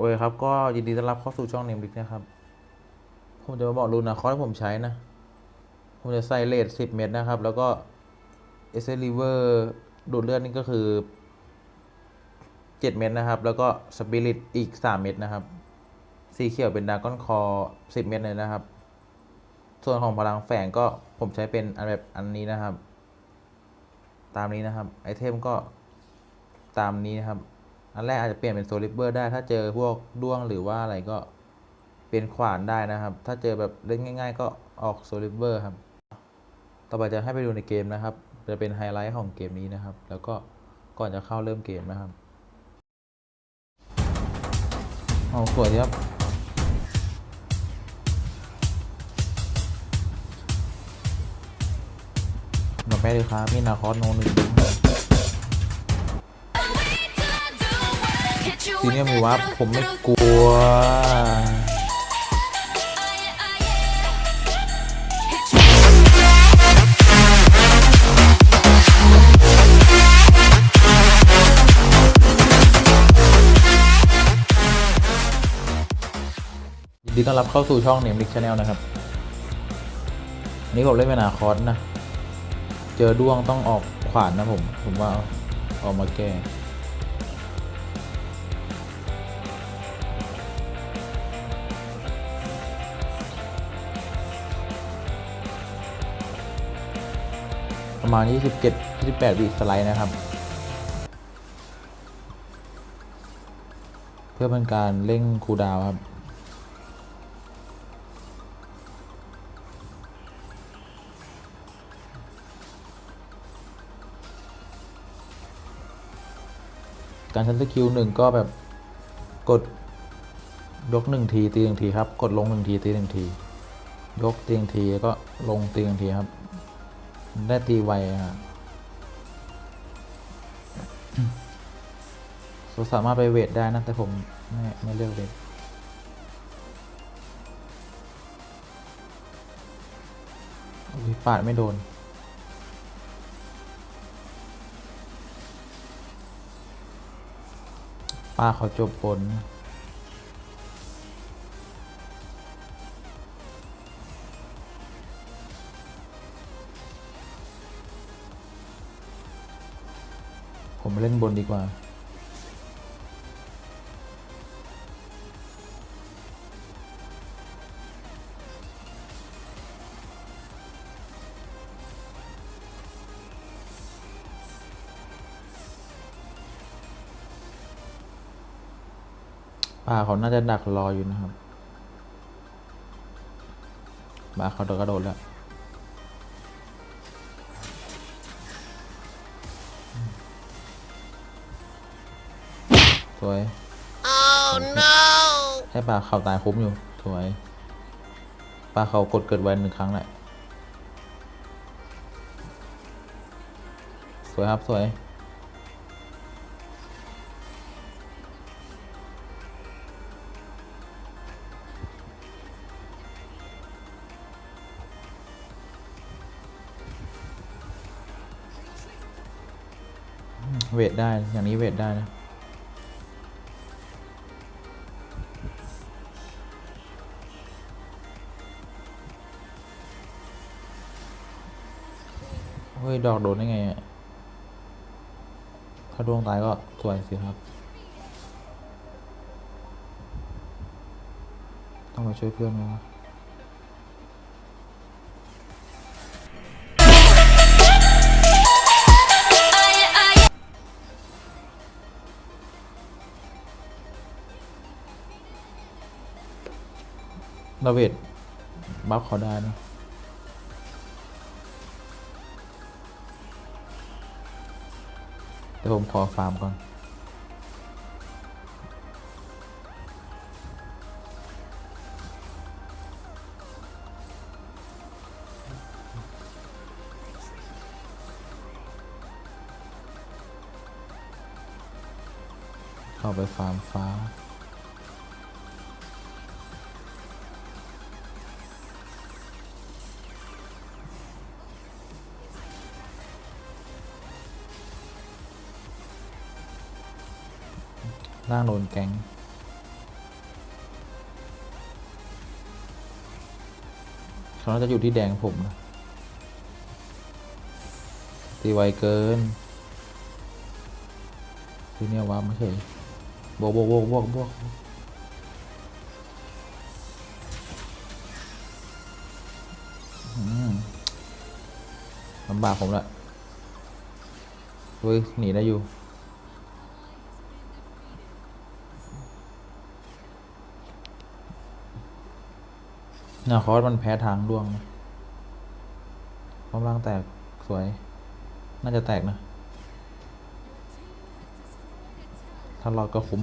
โอเคครับ ก็ยินดีต้อนรับเข้าสู่ช่องเนมลิกนะครับ ผมจะมาบอกรูนะคอร์ที่ผมใช้นะ ผมจะใส่เลท10 เม็ดนะครับ แล้วก็เอเซลิเวอร์ดูดเลือดนี่ก็คือ 7 เม็ดนะครับ แล้วก็สปิริตอีก 3 เม็ดนะครับ สีเขียวเป็นดากอนคอ 10 เม็ดเลยนะครับ ส่วนของพลังแฝงก็ผมใช้เป็นอันแบบอันนี้นะครับ ตามนี้นะครับ ไอเทมก็ตามนี้นะครับ อันแรกอาจจะเปลี่ยนเป็นโซลิเบอร์ได้ ถ้าเจอพวกด้วงหรือว่าอะไรก็เปลี่ยนขวานได้นะครับ ถ้าเจอแบบเล่นง่าย ๆ ก็ออกโซลิเบอร์ครับ ต่อไปจะให้ไปดูในเกมนะครับ จะเป็นไฮไลท์ของเกมนี้นะครับ แล้วก็ก่อนจะเข้าเริ่มเกมนะครับเอาสวยครับหนูแม่ดีครับมีนาคอสโนหนึ่ง ทีนี้มีวับผมไม่กลัว ยินดีต้อนรับเข้าสู่ช่องเนมลิกชาแนลนะครับอันนี้ผมเล่นเป็นนาคอสนะ เจอด้วงต้องออกขวานนะผม ผมว่าอาเอามาแก้ ประมาณ 27 28วิสไลด์นะครับ เพื่อเป็นการเร่งคูดาวครับการใช้สกิลหนึ่งก็แบบกดยกหนึ่งทีตีหนึ่งทีครับ กดลงหนึ่งทีตีหนึ่งที ยกตีหนึ่งทีแล้วก็ลงตีหนึ่งทีครับ ได้ตีไวอะฮะสามารถไปเวทได้นะ แต่ผมไม่ไม่เลือกเวทอุ๊ยปาดไม่โดน ป้าเขาจบบน ผมไปเล่นบนดีกว่าป้าเขาน่าจะดักรออยู่นะครับป้าเขากระโดดแล้ว สวย Oh no! ให้ปลาเขาตายคุ้มอยู่ สวย ปลาเขากดเกิดไว้หนึ่งครั้งแหละ สวยครับสวยเวทได้ อย่างนี้เวทได้นะ เฮ้ย ดอกโดนได้ไงถ้าดวงตายก็สวยสิครับ ต้องมาช่วยเพื่อนไหมวะเราเวทบัฟเขาได้นะ ผมขอฟาร์มก่อน เข้าไปฟาร์มฟ้า นั่งโดนแกงเขาจะอยู่ที่แดงผมนะตีไวเกินที่เนี้ยว้าไม่เฉยบวกบวกบวกบวกบวกลำบากผมละเว้ยหนีได้อยู่ นาคอสมันแพ้ทางร่วงนะความร่างแตกสวย น่าจะแตกนะ ถ้ารอดก็คุ้ม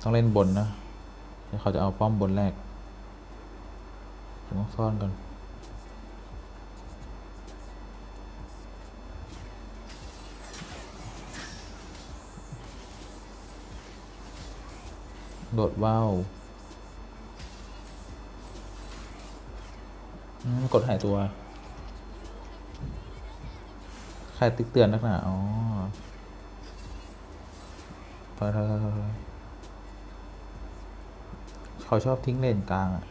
ต้องเล่นบนนะเดี๋ยวเขาจะเอาป้อมบนแรกผมต้องซ่อนก่อน โดดว่าวกดหายตัว ใครติ๊กเตือนนักหนาอ๋อพอยถอเขาชอบทิ้งเลนกลางอะ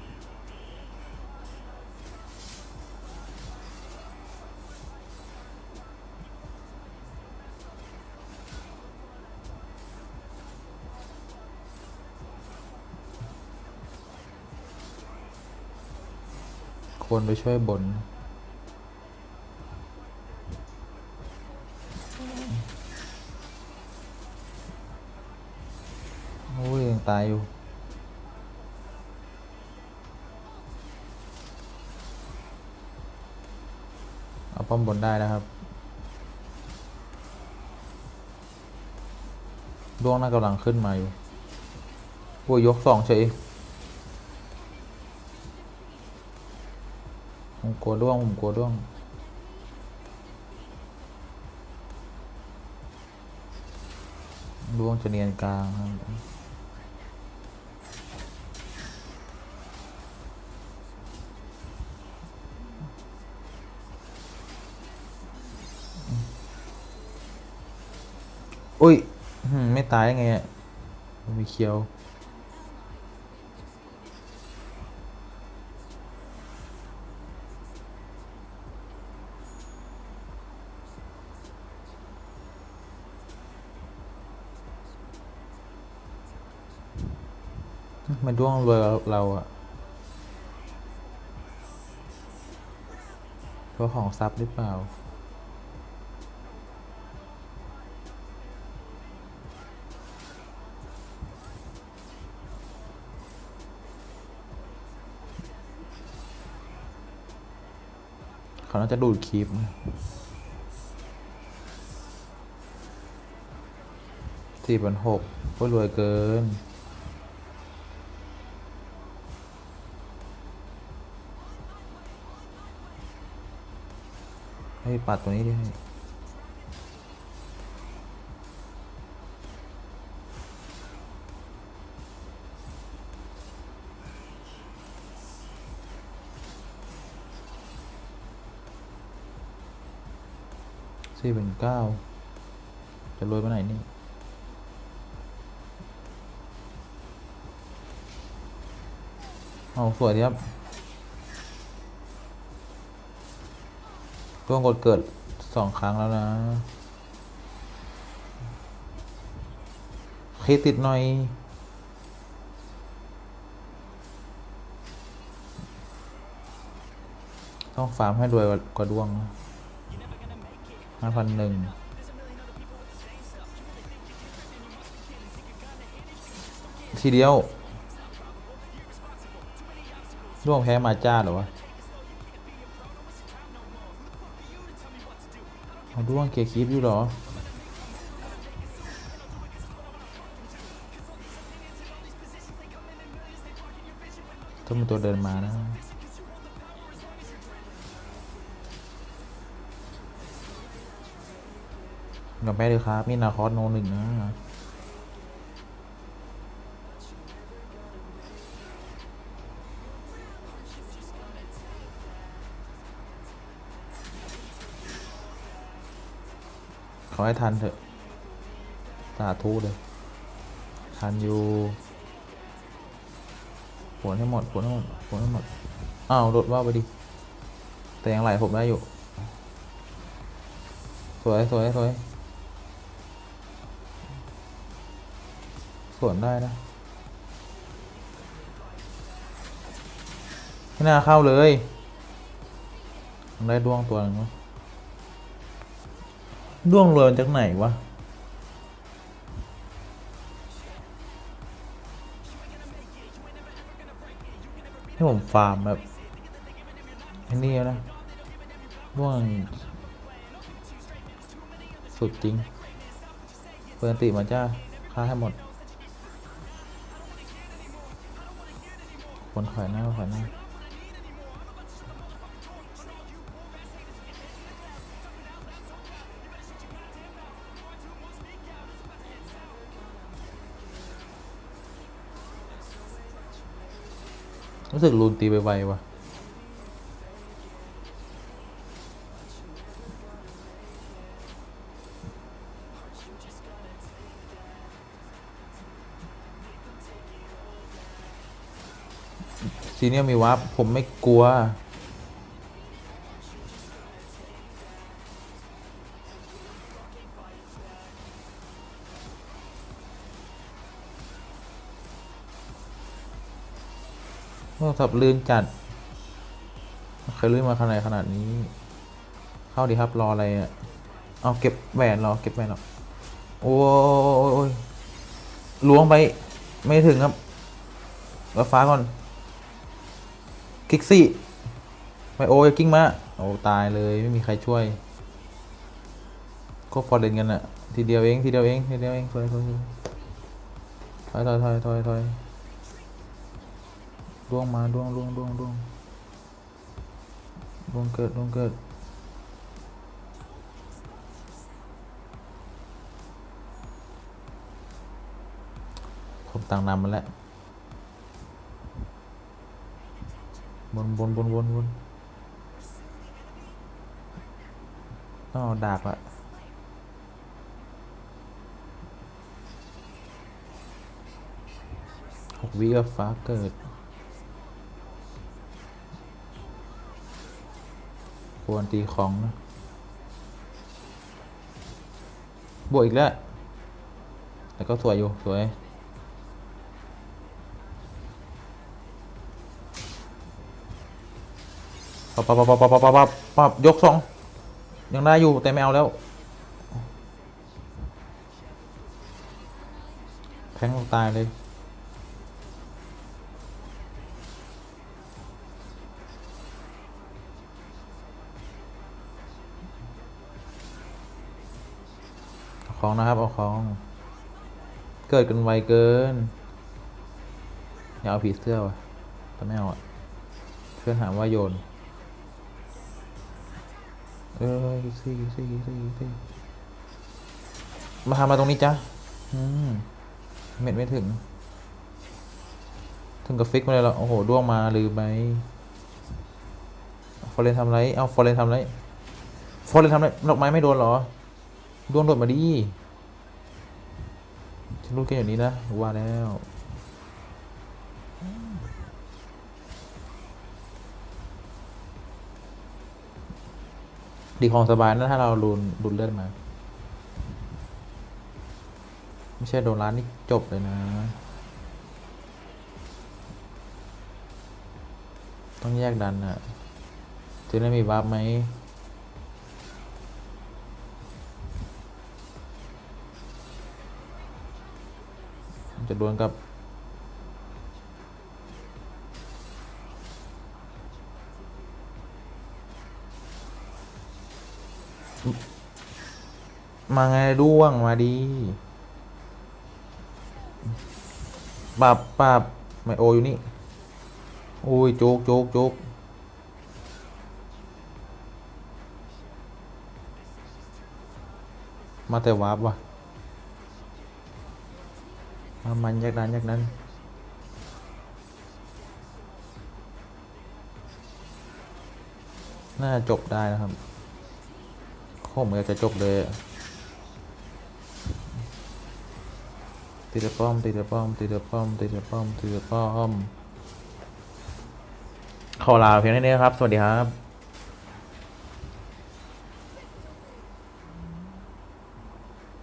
ควรไปช่วยบน โอ้ยยังตายอยู่เอาป้อมบนได้นะครับ ดวงน่ากำลังขึ้นมาอยู่โอ้ยยกสองเฉย ผมกลัวด้วงผมกลัวด้วงด้วงจะเนียนกลางครับอุ้ย ไม่ตายได้ไงอะมีเคียว มันด้วงรวยเราเราอะเพราะของซับหรือเปล่า เขาน่าจะดูดคลิปสี่พันหกก็รวยเกิน ปัดตัวนี้ดิให้สี่เป็นเก้าจะรวยไปไหนนี่เอาสวยดีครับ ร่วงกดเกิดสองครั้งแล้วนะคลิกติดหน่อย ต้องฟาร์มให้รวยกว่าดวงห้าพันหนึ่งทีเดียวดวงแพ้มาจ้าเหรอวะ เอาด้วงเกียร์คลิปอยู่หรอ ต้องมีตัวเดินมานะกับแม่เลยครับ มีนาคอสโนหนึ่งนะ ขอให้ทันเถอะ สาธุเลย ทันอยู่วนให้หมดผวนให้หมดผวนให้หมด อ้าว โดดว่าวไปดิ แต่ยังไหลผมได้อยู่ สวยสวยสวยสวนได้นะไม่น่าเข้าเลย ได้ดวงตัวหนึ่ง ด้วงรวยมาจากไหนวะ ให้ผมฟาร์มแบบอ้นี่แล้วนะด้วง สุดจริง เปิดติมาจ้าฆ่าให้หมด คนขายหน้าขายหน้า รู้สึกลูนตีไปไวๆว่ะซีเนียมีวับผมไม่กลัว โทรศัพท์ลื่นจัด เคยลื่นมาขนาดขนาดนี้ เข้าดีครับรออะไรอะ เอาเก็บแหวนรอเก็บแหวนหรอโอ้ยอยล้วงไป ไม่ถึงครับรถฟ้าก่อน คลิกซี่ไปโอ้ยกิ้งมา โอ้ตายเลยไม่มีใครช่วยก็ฟอร์เรนกันอะทีเดียวเองทีเดียวเองทีเดียวเองถอยถอยถอยถอยถอยถอยถอย ล่วงมาล่วงล่วงล่วงล่วงล่วงเกิดล่วงเกิดผมตั้งนำมันแล้วบนบนบนบนบนต้องเอาดาบอะหกวิกับฟ้าเกิด ควรตีของนะบวกอีกแล้ว แต่ก็สวยอยู่ สวย ปับปับปับปับปับปับปับปับยกสอง ยังได้อยู่ แต่ไม่เอาแล้ว แทงลงตายเลย ของนะครับเอาของ เกิดกันไวเกิน อยากเอาผีเสื้อวะแต่ไม่เอาอะเพื่อนถามว่าโยน เออกิซี่กิซี่กิซี่กิซี่มาทำมาตรงนี้จ้ะอืมเม็ดไม่ถึง ถึงกับฟิกมาเลยหรอโอ้โหด้วงมาลืมไหมฟอร์เรนทำไร เอาฟอร์เรนทำไรฟอร์เรนทำไรดอกไม้ไม่โดนหรอ ดวงโดดมาดิฉันรู้แค่อย่างนี้นะว่าแล้วดีของสบายนะถ้าเราลุนลุนเลือดมา ไม่ใช่โดนร้านนี่จบเลยนะ ต้องแยกดันอะจะได้มีบัฟไหม จะดวลกับมาไงด้วงมาดีปับปับไม่โออยู่นี่โอ้ยโจกโจกโจกมาแต่วาร์ปว่ะ มามันยักนั้นยักนั้นน่าจะจบได้นะครับผมอยากจะจบเลยอะตีตะป้อมตีตะป้อมตีตะป้อมตีตะป้อมตีตะป้อม ขอลาเพียงเท่านี้ครับ สวัสดีครับ